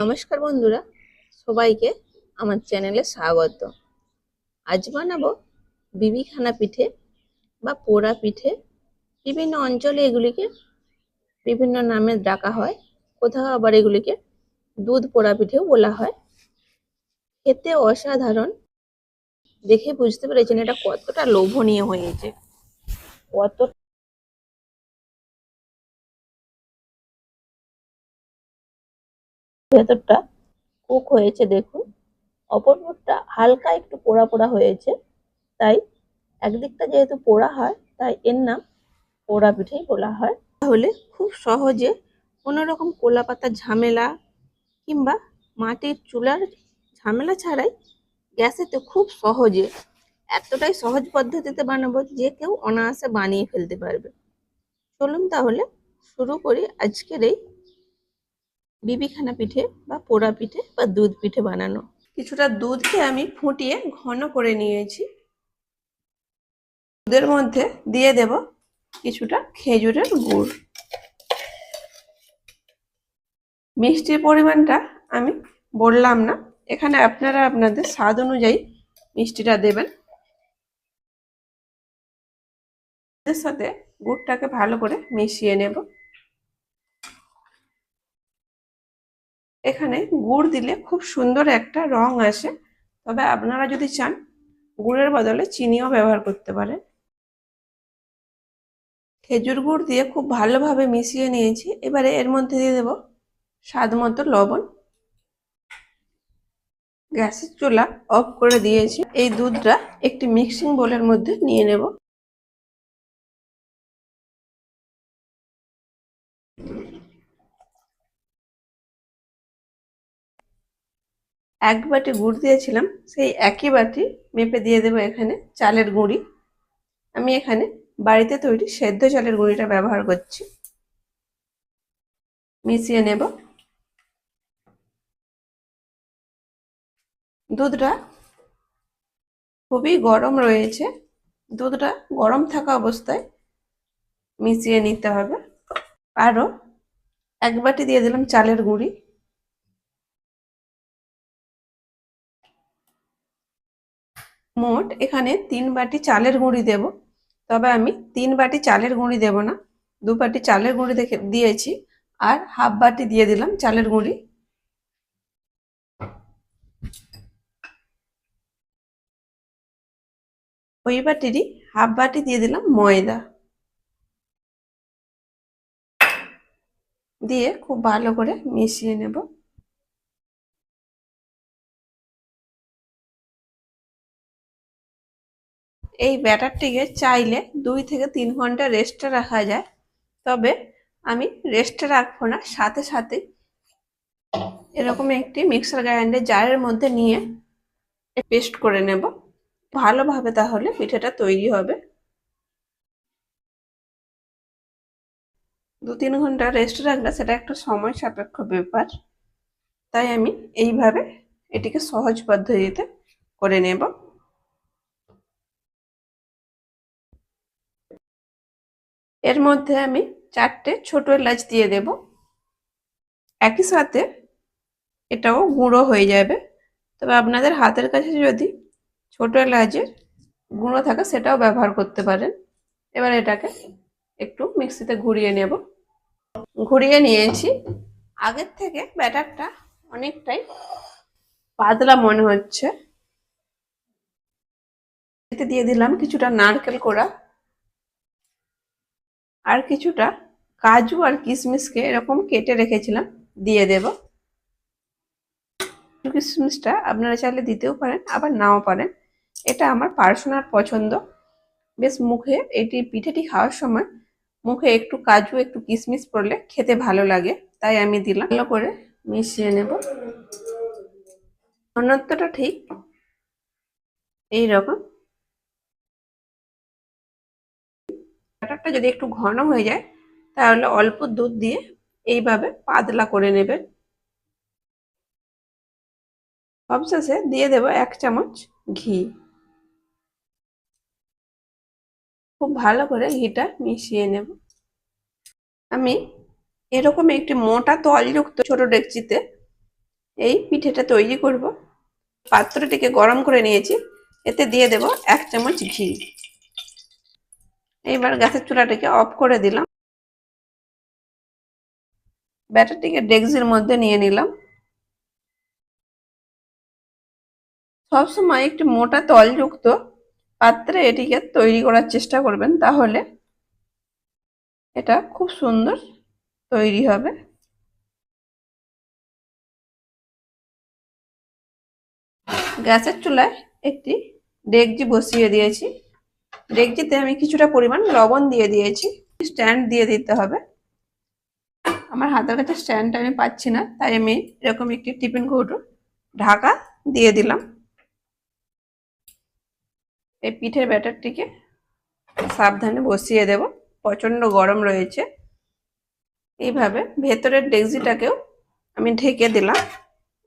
নমস্কার বন্ধুরা, সবাইকে আমার চ্যানেলে স্বাগত। আজ বানাবো বিবিখানা পিঠে বা পোড়া পিঠে। বিভিন্ন অঞ্চলে এগুলিকে বিভিন্ন নামে ডাকা হয়, কোথাও আবার এগুলিকে দুধ পোড়া পিঠেও বলা হয়। খেতে অসাধারণ। দেখে বুঝতে পেরেছেন এটা কতটা লোভনীয় হয়েছে কত ভেতরটা কুক হয়েছে, দেখুন। অপর দিকটা হালকা একটু পোড়া পোড়া হয়েছে, তাই একদিকটা যেহেতু পোড়া হয়, তাই এর নাম পোড়া পিঠেই বলা হয়। তাহলে খুব সহজে কোনো রকম কোলা পাতার ঝামেলা কিংবা মাটির চুলার ঝামেলা ছাড়াই গ্যাসেতে খুব সহজে, এতটাই সহজ পদ্ধতিতে বানাবো যে কেউ অনায়াসে বানিয়ে ফেলতে পারবে। চলুন তাহলে শুরু করি আজকের এই বিবিখানা পিঠে বা পোড়া পিঠে বা দুধ পিঠে বানানো। কিছুটা দুধকে আমি ফুটিয়ে ঘন করে নিয়েছি। দুধের মধ্যে দিয়ে দেব কিছুটা খেজুরের গুড়। মিষ্টির পরিমাণটা আমি বললাম না। এখানে আপনারা আপনাদের স্বাদ অনুযায়ী মিষ্টিটা দেবেন। সাথে গুড়টাকে ভালো করে মিশিয়ে নেব। এখানে গুড় দিলে খুব সুন্দর একটা রং আসে। তবে আপনারা যদি চান, গুড়ের বদলে চিনিও ব্যবহার করতে পারেন। খেজুর গুড় দিয়ে খুব ভালোভাবে মিশিয়ে নিয়েছি। এবারে এর মধ্যে দিয়ে দেব স্বাদ মতো লবণ। গ্যাসের চুলা অফ করে দিয়েছি। এই দুধটা একটি মিক্সিং বোলের মধ্যে নিয়ে নেব। এক বাটি গুড় দিয়েছিলাম, সেই একই বাটি মেপে দিয়ে দেবো এখানে চালের গুঁড়ি। আমি এখানে বাড়িতে তৈরি সেদ্ধ চালের গুঁড়িটা ব্যবহার করছি। মিশিয়ে নেব। দুধটা খুবই গরম রয়েছে। দুধটা গরম থাকা অবস্থায় মিশিয়ে নিতে হবে। আরও এক বাটি দিয়ে দিলাম চালের গুঁড়ি। মোট এখানে তিন বাটি চালের গুঁড়ি দেব। তবে আমি তিন বাটি চালের গুঁড়ি দেব না। দু বাটি চালের গুঁড়ি দেখে দিয়েছি আর হাফ বাটি দিয়ে দিলাম চালের গুঁড়ি। ওই বাটিরই হাফ বাটি দিয়ে দিলাম ময়দা। দিয়ে খুব ভালো করে মিশিয়ে নেব। এই ব্যাটারটিকে চাইলে দুই থেকে তিন ঘণ্টা রেস্টে রাখা যায়। তবে আমি রেস্টে রাখব না, সাথে সাথে এরকম একটি মিক্সার গ্রাইন্ডার জারের মধ্যে নিয়ে পেস্ট করে নেব। ভালোভাবে তাহলে পিঠেটা তৈরি হবে। দু তিন ঘণ্টা রেস্টে রাখলে সেটা একটা সময় সাপেক্ষ ব্যাপার। তাই আমি এইভাবে এটিকে সহজ পদ্ধতিতে করে নেব। এর মধ্যে আমি চারটে ছোট এলাচ দিয়ে দেব। একই সাথে এটাও গুঁড়ো হয়ে যাবে। তবে আপনাদের হাতের কাছে যদি ছোট এলাচের গুঁড়ো থাকে সেটাও ব্যবহার করতে পারেন। এবার এটাকে একটু মিক্সিতে ঘুরিয়ে নেব। ঘুরিয়ে নিয়েছি। আগের থেকে ব্যাটারটা অনেকটাই পাতলা মনে হচ্ছে। এতে দিয়ে দিলাম কিছুটা নারকেল কোড়া। আর কিছুটা কাজু আর কিশমিশকে এরকম কেটে রেখেছিলাম, দিয়ে দেব। কিশমিশটা আপনারা চাইলে দিতেও পারেন, আবার নাও পারেন। এটা আমার পার্সোনাল পছন্দ। বেশ মুখে, এটি পিঠেটি খাওয়ার সময় মুখে একটু কাজু, একটু কিশমিশ পড়লে খেতে ভালো লাগে, তাই আমি দিলাম। ভালো করে মিশিয়ে নেব। ঘনত্বটা ঠিক এই রকম ব্যাটারটা যদি একটু ঘন হয়ে যায়, তাহলে অল্প দুধ দিয়ে এইভাবে পাতলা করে নেবেন। সবশেষে দিয়ে দেব এক চামচ ঘি। খুব ভালো করে ঘিটা মিশিয়ে নেব। আমি এরকম একটি মোটা তলযুক্ত ছোট ডেকচিতে এই পিঠেটা তৈরি করব। পাত্রটিকে গরম করে নিয়েছি। এতে দিয়ে দেব এক চামচ ঘি। এইবার গ্যাসের চুলাটাকে অফ করে দিলাম। ব্যাটারটিকে ডেক্সির মধ্যে নিয়ে নিলাম। সবসময় একটি মোটা তলযুক্ত পাত্রে এটিকে তৈরি করার চেষ্টা করবেন, তাহলে এটা খুব সুন্দর তৈরি হবে। গ্যাসের চুলায় একটি ডেকচি বসিয়ে দিয়েছি। ডেকচিতে আমি কিছুটা পরিমাণ লবণ দিয়ে দিয়েছি। স্ট্যান্ড দিয়ে দিতে হবে। আমার হাতের কাছে স্ট্যান্ডটা আমি পাচ্ছি না, তাই আমি এরকম একটি টিফিন কৌটো ঢাকা দিয়ে দিলাম। এই পিঠের ব্যাটারটিকে সাবধানে বসিয়ে দেব। প্রচণ্ড গরম রয়েছে। এইভাবে ভেতরের ডেকজিটাকেও আমি ঢেকে দিলাম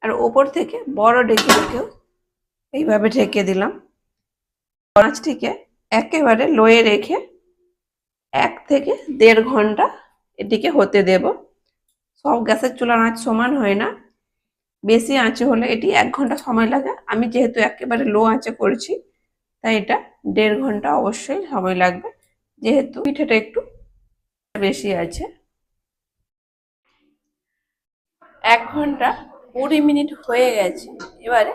আর ওপর থেকে বড় ডেকজিটাকেও এইভাবে ঢেকে দিলাম। মাছটিকে একেবারে লোয়ে রেখে এক থেকে দেড় ঘণ্টা এটিকে হতে দেব। সব গ্যাসের চুলার আঁচ সমান হয় না। বেশি আঁচে হলে এটি এক ঘণ্টা সময় লাগে। আমি যেহেতু একেবারে লো আঁচে করছি, তাই এটা দেড় ঘণ্টা অবশ্যই সময় লাগবে। যেহেতু পিঠেটা একটু বেশি আছে। এক ঘণ্টা কুড়ি মিনিট হয়ে গেছে। এবারে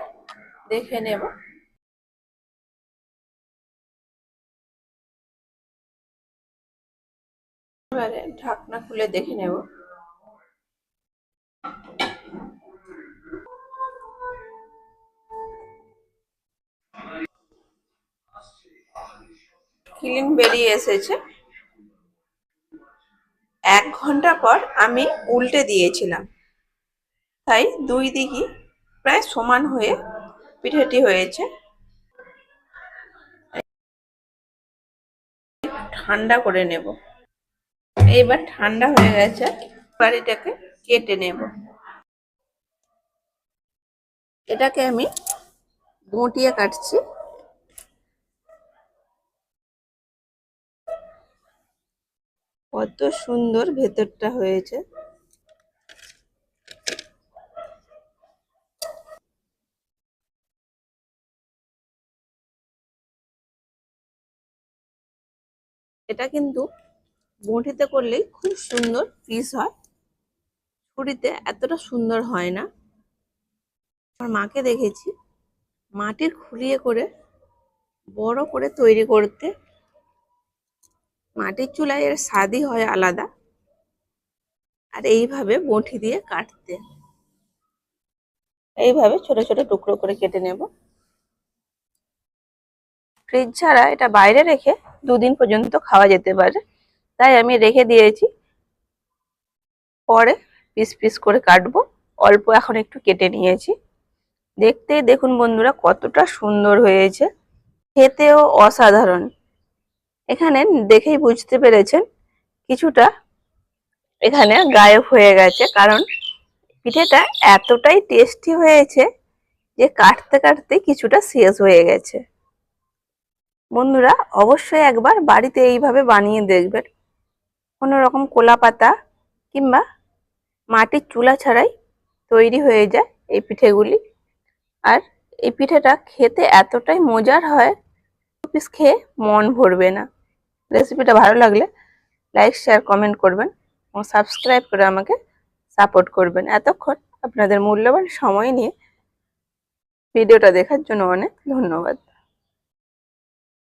দেখে নেব। এবারে ঢাকনা খুলে দেখে নেব। ফিলিং বেরিয়ে এসেছে। এক ঘণ্টা পর আমি উল্টে দিয়েছিলাম। তাই দুই দিকই প্রায় সমান হয়ে পিঠেটি হয়েছে। ঠান্ডা করে নেব। এইবার ঠান্ডা হয়ে গেছে, বাড়িটাকে কেটে নেব। এটাকে আমি গুটিয়ে কাটছি। কত সুন্দর ভেতরটা হয়েছে। এটা কিন্তু বঁটিতে করলেই খুব সুন্দর পিস হয়। ছুরিতে এতটা সুন্দর হয় না। আমার মাকে দেখেছি, মাটির খুলিয়ে করে, বড় করে তৈরি করতে। মাটির চুলায় এর স্বাদই হয় আলাদা। আর এইভাবে বঁটি দিয়ে কাটতে। এইভাবে ছোট ছোট টুকরো করে কেটে নেব। ফ্রিজ ছাড়া এটা বাইরে রেখে দুদিন পর্যন্ত খাওয়া যেতে পারে। তাই আমি রেখে দিয়েছি। পরে পিস পিস করে কাটবো। অল্প এখন একটু কেটে নিয়েছি। দেখতেই দেখুন বন্ধুরা, কতটা সুন্দর হয়েছে। খেতেও অসাধারণ। এখানে দেখেই বুঝতে পেরেছেন, কিছুটা এখানে গায়েব হয়ে গেছে। কারণ পিঠেটা এতটাই টেস্টি হয়েছে যে কাটতে কাটতে কিছুটা শেষ হয়ে গেছে। বন্ধুরা, অবশ্যই একবার বাড়িতে এইভাবে বানিয়ে দেখবেন। কোনো রকম কোলা পাতা কিংবা মাটির চুলা ছাড়াই তৈরি হয়ে যায় এই পিঠেগুলি। আর এই পিঠেটা খেতে এতটাই মজার হয় পিস খেয়ে মন ভরবে না। রেসিপিটা ভালো লাগলে লাইক শেয়ার কমেন্ট করবেন এবং সাবস্ক্রাইব করে আমাকে সাপোর্ট করবেন। এতক্ষণ আপনাদের মূল্যবান সময় নিয়ে ভিডিওটা দেখার জন্য অনেক ধন্যবাদ।